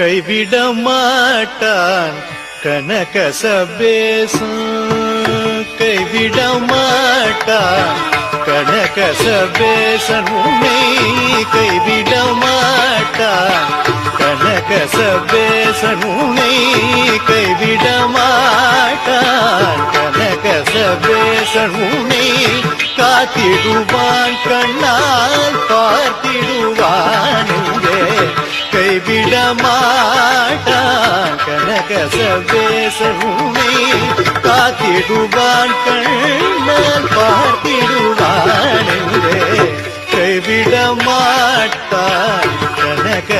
கைவிட மாட்டான் கனக சபேசம் கைவிட மாட்டான் கனக சபேசன் உன்னை கைவிட மாட்டான். கனக சபேசன் உன்னை கைவிட மாட்டான். கனக சபேசன் உன்னை காத்திடுவான் கண்ணால். கைவிட மாட்டான் கனக காத்திடுவான் கண்ணால் பார்த்திடுவான் இங்கே கனக